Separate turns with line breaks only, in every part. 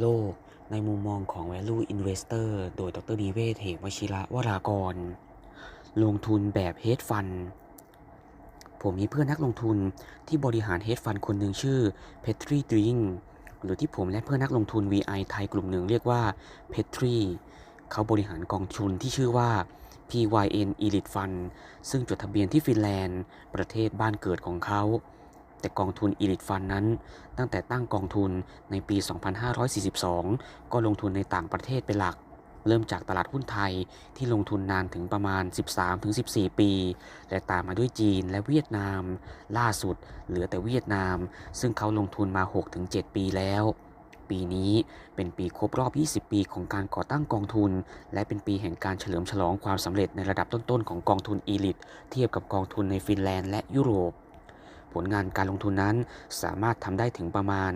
โลก ในมุมมองของ Value Investor โดยดรนิเวศเหมวชิระวรากร ลงทุนแบบ Hedge Fund ผมมีเพื่อนนักลงทุนที่บริหาร Hedge Fund คนหนึ่งชื่อ Petri Dring หรือที่ผมและเพื่อนนักลงทุน VI ไทยกลุ่มหนึ่งเรียกว่า Petri เขาบริหารกองทุนที่ชื่อว่า PYN Elite Fund ซึ่งจดทะเบียนที่ฟินแลนด์ ประเทศบ้านเกิดของเขา แต่กองทุน Elite Fund นั้น ตั้งแต่ตั้งกองทุนในปี 2542 ก็ลงทุนในต่างประเทศเป็นหลัก เริ่มจากตลาดหุ้นไทยที่ลงทุนนานถึงประมาณ 13-14 ปี และตามมาด้วยจีนและเวียดนาม ล่าสุดเหลือแต่เวียดนาม ซึ่งเขาลงทุนมา 6-7 ปีแล้วปีนี้เป็นปีครบรอบ 20 ปีของการก่อตั้งกองทุน และเป็นปีแห่งการเฉลิมฉลองความสำเร็จในระดับต้นๆของกองทุนอีลิตเทียบกับกองทุนในฟินแลนด์และยุโรป ผลงานการลงทุนนั้นสามารถทำได้ถึงประมาณ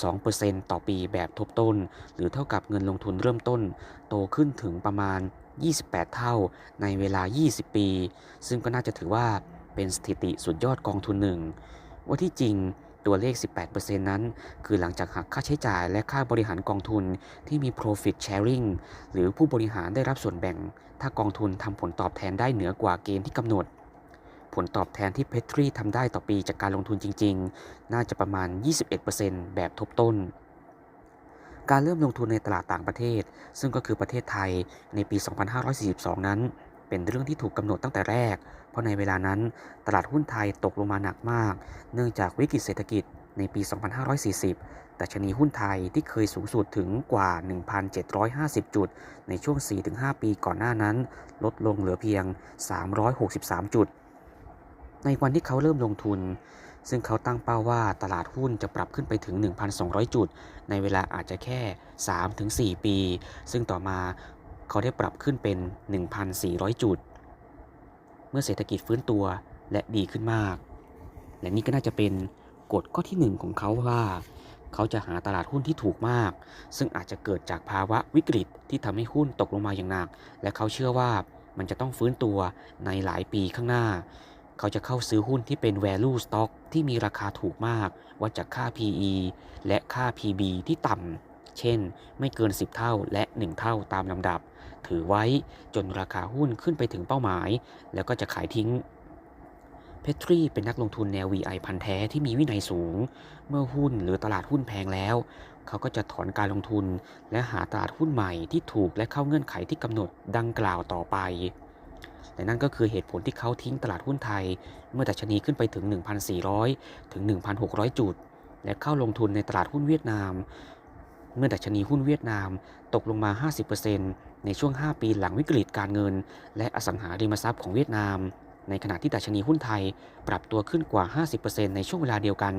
18.2%ต่อปีแบบทบต้น หรือเท่ากับเงินลงทุนเริ่มต้น โตขึ้นถึงประมาณ 28 เท่าในเวลา 20 ปี ซึ่งก็น่าจะถือว่าเป็นสถิติสุดยอดกองทุนหนึ่ง ว่าที่จริงตัวเลข 18%นั้น คือหลังจากหักค่าใช้จ่ายและค่าบริหารกองทุนที่มี profit sharing หรือผู้บริหารได้รับส่วนแบ่ง ถ้ากองทุนทำผลตอบแทนได้เหนือกว่าเกณฑ์ที่กำหนด ผลตอบแทนที่เพทรีทำได้ต่อปีจากการลงทุนจริง ๆ น่าจะประมาณ 21%แบบทบต้น การเริ่มลงทุนในตลาดต่างประเทศ ซึ่งก็คือประเทศไทยในปี 2542 นั้น เป็นเรื่องที่ถูกกำหนดตั้งแต่แรก เพราะในเวลานั้นตลาดหุ้นไทยตกลงมาหนักมาก เนื่องจากวิกฤตเศรษฐกิจในปี 2540 แต่ชนีหุ้นไทยที่เคยสูงสุดถึงกว่า 1,750 จุด ในช่วง 4-5 ปีก่อนหน้านั้น ลดลงเหลือเพียง 363 จุด ในวันที่เขาเริ่มลงทุน ซึ่งเขาตั้งเป้าว่าตลาดหุ้นจะปรับขึ้นไปถึง 1,200 จุด ในเวลาอาจจะแค่ 3-4 ปี ซึ่งต่อมาเขาได้ปรับขึ้นเป็น 1,400 จุด เมื่อเศรษฐกิจฟื้นตัวและดีขึ้นมาก และนี่ก็น่าจะเป็นกฎข้อที่ 1 ของเขาว่า เขาจะหาตลาดหุ้นที่ถูกมาก ซึ่งอาจจะเกิดจากภาวะวิกฤตที่ทำให้หุ้นตกลงมาอย่างหนัก และเขาเชื่อว่ามันจะต้องฟื้นตัวในหลายปีข้างหน้า เขาจะเข้าซื้อหุ้นที่เป็น value stock ที่มีราคาถูกมาก วัดจากค่า PE และค่า PB ที่ต่ำ เช่น ไม่เกิน 10 เท่าและ 1 เท่าตามลำดับ ถือไว้จนราคาหุ้นขึ้นไปถึงเป้าหมาย แล้วก็จะขายทิ้งเพทรีเป็นนักลงทุนแนว VI พันธ์แท้ที่มีวินัยสูง เมื่อหุ้นหรือตลาดหุ้นแพงแล้ว เขาก็จะถอนการลงทุน และหาตลาดหุ้นใหม่ที่ถูกและเข้าเงื่อนไขที่กำหนดดังกล่าวต่อไป และนั่นก็คือเหตุผลที่เขาทิ้งตลาดหุ้นไทย เมื่อดัชนีขึ้นไปถึง 1,400 ถึง 1,600 จุด และเข้าลงทุนในตลาดหุ้นเวียดนาม เมื่อดัชนีหุ้นเวียดนามตกลงมา 50%ในช่วง 5 ปีหลังวิกฤตการเงิน และอสังหาริมทรัพย์ของเวียดนาม ในขณะที่ดัชนีหุ้นไทยปรับตัวขึ้นกว่า 50%ในช่วงเวลาเดียวกัน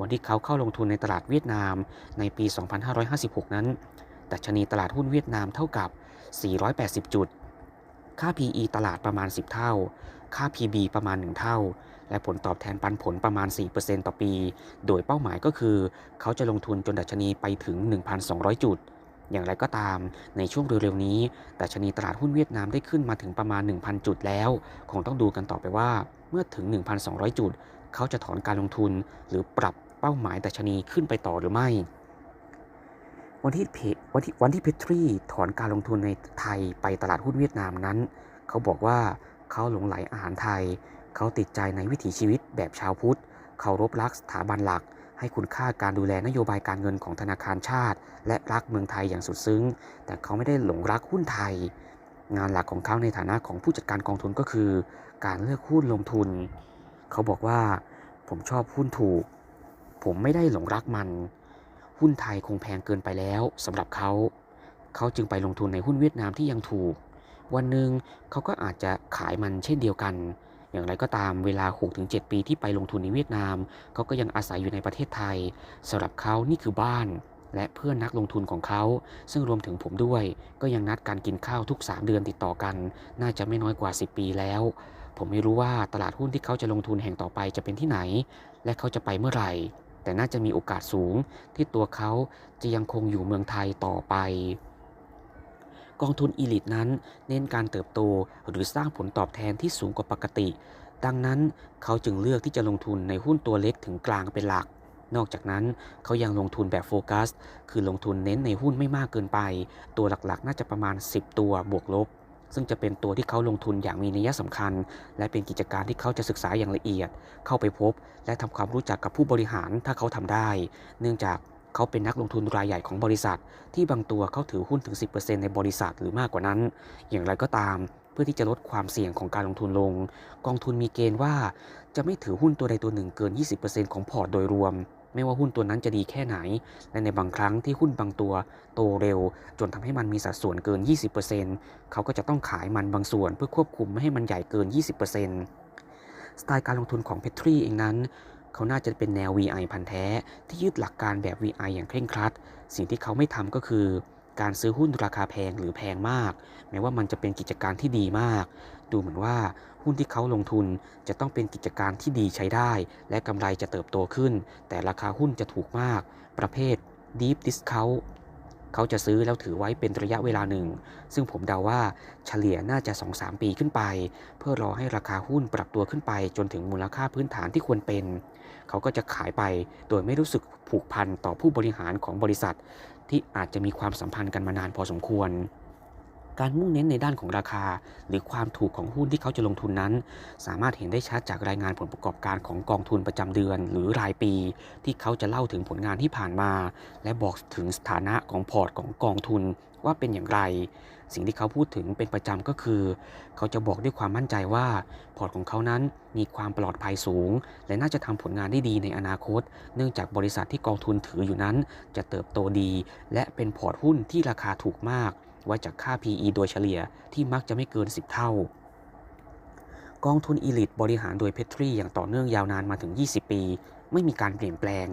วันที่เขาเข้าลงทุนในตลาดเวียดนามในปี 2556 นั้น ดัชนีตลาดหุ้นเวียดนามเท่ากับ 480 จุด ค่า PE ตลาดประมาณ 10 เท่า ค่า PB ประมาณ 1 เท่า และผลตอบแทนปันผลประมาณ 4%ต่อปี โดยเป้าหมายก็คือ เขาจะลงทุนจนดัชนีไปถึง 1,200 จุดอย่างไรก็ตามในช่วงเร็วๆนี้ดัชนีตลาดหุ้นเวียดนามได้ขึ้นมาถึงประมาณ 1,000 จุดแล้ว คงต้องดูกันต่อไปว่า เมื่อถึง 1,200 จุด เขาจะถอนการลงทุน หรือปรับเป้าหมายดัชนีขึ้นไปต่อหรือไม่ วันที่เพวันที่วันที่เพทรีถอนการลงทุนในไทยไปตลาดหุ้นเวียดนามนั้น เขาบอกว่าเขาหลงไหลอาหารไทย เขาติดใจในวิถีชีวิตแบบชาวพุทธเคารพรักสถาบันหลัก ให้คุณค่าการดูแลนโยบายการเงินของธนาคารชาติ และรักเมืองไทยอย่างสุดซึ้ง แต่เขาไม่ได้หลงรักหุ้นไทย งานหลักของเขาในฐานะของผู้จัดการกองทุนก็คือ การเลือกหุ้นลงทุน เขาบอกว่าผมชอบหุ้นถูก ผมไม่ได้หลงรักมัน หุ้นไทยคงแพงเกินไปแล้วสำหรับเขา เขาจึงไปลงทุนในหุ้นเวียดนามที่ยังถูก วันหนึ่งเขาก็อาจจะขายมันเช่นเดียวกัน อย่างไรก็ตามเวลา 6-7 ปีที่ไปลงทุนในเวียดนาม เขาก็ยังอาศัยอยู่ในประเทศไทยสำหรับเขานี่คือบ้าน และเพื่อนนักลงทุนของเขา ซึ่งรวมถึงผมด้วย ก็ยังนัดการกินข้าวทุก 3 เดือนติดต่อกัน น่าจะไม่น้อยกว่า 10 ปีแล้วผมไม่รู้ว่าตลาดหุ้นที่เขาจะลงทุนแห่งต่อไปจะเป็นที่ไหน และเขาจะไปเมื่อไหร่ แต่น่าจะมีโอกาสสูงที่ตัวเขาจะยังคงอยู่เมืองไทยต่อไป กองทุนอีลิตนั้นเน้นการเติบโตหรือสร้างผลตอบแทนที่สูงกว่าปกติ ดังนั้นเขาจึงเลือกที่จะลงทุนในหุ้นตัวเล็กถึงกลางเป็นหลักนอกจากนั้นเขายังลงทุนแบบโฟกัส คือลงทุนเน้นในหุ้นไม่มากเกินไป ตัวหลักๆ น่าจะประมาณ 10 ตัวบวกลบ ซึ่งจะเป็นตัวที่เขาลงทุนอย่างมีนัยสำคัญ และเป็นกิจการที่เขาจะศึกษาอย่างละเอียด เข้าไปพบ และทำความรู้จักกับผู้บริหารถ้าเขาทำได้ เนื่องจากเขาเป็นนักลงทุนรายใหญ่ของบริษัท ที่บางตัวเขาถือหุ้นถึง 10%ในบริษัทหรือมากกว่านั้น อย่างไรก็ตามเพื่อที่จะลดความเสี่ยงของการลงทุนลง กองทุนมีเกณฑ์ว่า จะไม่ถือหุ้นตัวใดตัวหนึ่งเกิน 20%ของพอร์ตโดยรวม ไม่ว่าหุ้นตัวนั้นจะดีแค่ไหน และในบางครั้งที่หุ้นบางตัวโตเร็ว จนทำให้มันมีสัดส่วนเกิน 20%เขาก็จะต้องขายมันบางส่วนเพื่อควบคุมไม่ให้มันใหญ่เกิน 20%สไตล์การลงทุนของเพทรีเองนั้น เขาน่าจะเป็นแนว VI พันแท้ ที่ยึดหลักการแบบ VI อย่างเคร่งครัด สิ่งที่เขาไม่ทำก็คือ การซื้อหุ้นราคาแพงหรือแพงมาก แม้ว่ามันจะเป็นกิจการที่ดีมาก ดูเหมือนว่าหุ้นที่เขาลงทุนจะต้องเป็นกิจการที่ดีใช้ได้ และกำไรจะเติบโตขึ้น แต่ราคาหุ้นจะถูกมาก ประเภท deep discount เขาจะซื้อแล้วถือไว้เป็นระยะเวลาหนึ่ง ซึ่งผมเดาว่าเฉลี่ยน่าจะ 2-3 ปีขึ้นไป เพื่อรอให้ราคาหุ้นปรับตัวขึ้นไป จนถึงมูลค่าพื้นฐานที่ควรเป็น เขาก็จะขายไปโดยไม่รู้สึกผูกพันต่อผู้บริหารของบริษัท ที่อาจจะมีความสัมพันธ์กันมานานพอสมควร การมุ่งเน้นในด้านของราคา หรือความถูกของหุ้นที่เขาจะลงทุนนั้น สามารถเห็นได้ชัดจากรายงานผลประกอบการของกองทุนประจำเดือน หรือรายปี ที่เขาจะเล่าถึงผลงานที่ผ่านมา และบอกถึงสถานะของพอร์ตของกองทุนว่าเป็นอย่างไร สิ่งที่เขาพูดถึงเป็นประจำก็คือ เขาจะบอกด้วยความมั่นใจว่า พอร์ตของเขานั้นมีความปลอดภัยสูง และน่าจะทำผลงานได้ดีในอนาคต เนื่องจากบริษัทที่กองทุนถืออยู่นั้น จะเติบโตดี และเป็นพอร์ตหุ้นที่ราคาถูกมาก ว่าจากค่า PE โดยเฉลี่ยที่มักจะไม่เกิน 10 เท่ากองทุนอีลิตบริหารโดยเพทรีอย่างต่อเนื่องยาวนานมาถึง 20 ปี ไม่มีการเปลี่ยนแปลง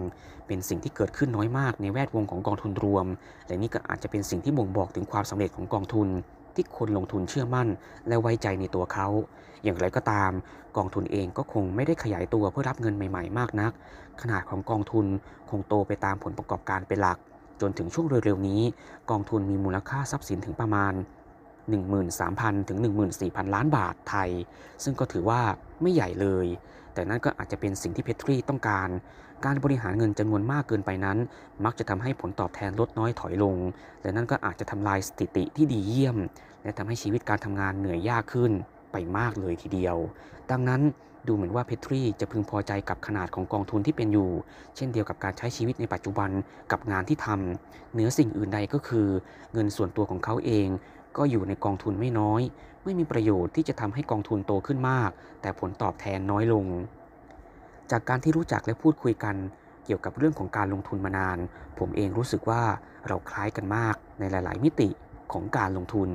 เป็นสิ่งที่เกิดขึ้นน้อยมากในแวดวงของกองทุนรวม และนี่ก็อาจจะเป็นสิ่งที่บ่งบอกถึงความสำเร็จของกองทุน ที่คนลงทุนเชื่อมั่น และไว้ใจในตัวเขา อย่างไรก็ตาม กองทุนเองก็คงไม่ได้ขยายตัวเพื่อรับเงินใหม่ๆ มากนัก ขนาดของกองทุนคงโตไปตามผลประกอบการเป็นหลัก จนถึงช่วงเร็วๆนี้ กองทุนมีมูลค่าทรัพย์สินถึงประมาณ 13,000 ถึง 14,000 ล้านบาทไทย ซึ่งก็ถือว่าไม่ใหญ่เลย แต่นั่นก็อาจจะเป็นสิ่งที่เพทรีต้องการ การบริหารเงินจำนวนมากเกินไปนั้น มักจะทำให้ผลตอบแทนลดน้อยถอยลง และนั่นก็อาจจะทำลายสถิติที่ดีเยี่ยม และทำให้ชีวิตการทำงานเหนื่อยยากขึ้นไปมากเลยทีเดียว ดังนั้นดูเหมือนว่าเพทรีจะพึงพอใจกับขนาดของกองทุนที่เป็นอยู่ เช่นเดียวกับการใช้ชีวิตในปัจจุบันกับงานที่ทำเหนือสิ่งอื่นใดก็คือ เงินส่วนตัวของเขาเอง ก็อยู่ในกองทุนไม่น้อย ไม่มีประโยชน์ที่จะทำให้กองทุนโตขึ้นมาก แต่ผลตอบแทนน้อยลง จากการที่รู้จักและพูดคุยกันเกี่ยวกับเรื่องของการลงทุนมานาน ผมเองรู้สึกว่าเราคล้ายกันมากในหลาย ๆ มิติของการลงทุน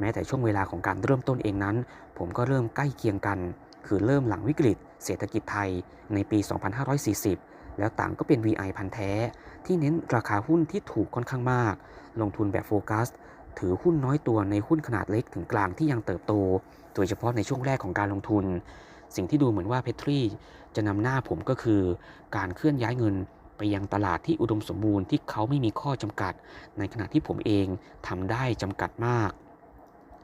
แม้แต่ช่วงเวลาของการเริ่มต้นเองนั้น ผมก็เริ่มใกล้เคียงกัน คือเริ่มหลังวิกฤต เศรษฐกิจไทยในปี 2540 แล้วต่างก็เป็น VI พันธ์แท้ ที่เน้นราคาหุ้นที่ถูกค่อนข้างมาก ลงทุนแบบโฟกัส ถือหุ้นน้อยตัวในหุ้นขนาดเล็กถึงกลางที่ยังเติบโต โดยเฉพาะในช่วงแรกของการลงทุน สิ่งที่ดูเหมือนว่าเพทรีจะนำหน้าผมก็คือ การเคลื่อนย้ายเงินไปยังตลาดที่อุดมสมบูรณ์ที่เขาไม่มีข้อจำกัด ในขณะที่ผมเองทำได้จำกัดมาก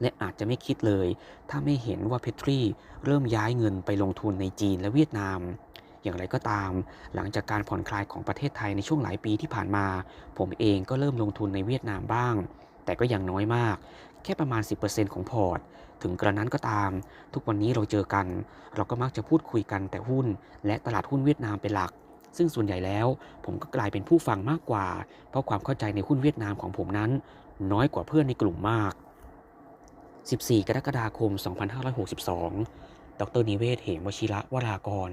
และอาจจะไม่คิดเลย ถ้าไม่เห็นว่าเพทรีเริ่มย้ายเงินไปลงทุนในจีนและเวียดนามอย่างไรก็ตาม หลังจากการผ่อนคลายของประเทศไทยในช่วงหลายปีที่ผ่านมา ผมเองก็เริ่มลงทุนในเวียดนามบ้าง แต่ก็ยังน้อยมาก แค่ประมาณ 10%ของพอร์ต ถึงกระนั้นก็ตาม ทุกวันนี้เราเจอกัน เราก็มักจะพูดคุยกันแต่หุ้น และตลาดหุ้นเวียดนามเป็นหลัก ซึ่งส่วนใหญ่แล้ว ผมก็กลายเป็นผู้ฟังมากกว่า เพราะความเข้าใจในหุ้นเวียดนามของผมนั้น น้อยกว่าเพื่อนในกลุ่มมาก 14 กรกฎาคม 2562 ดรนิเวศ เหมวชิระวรากร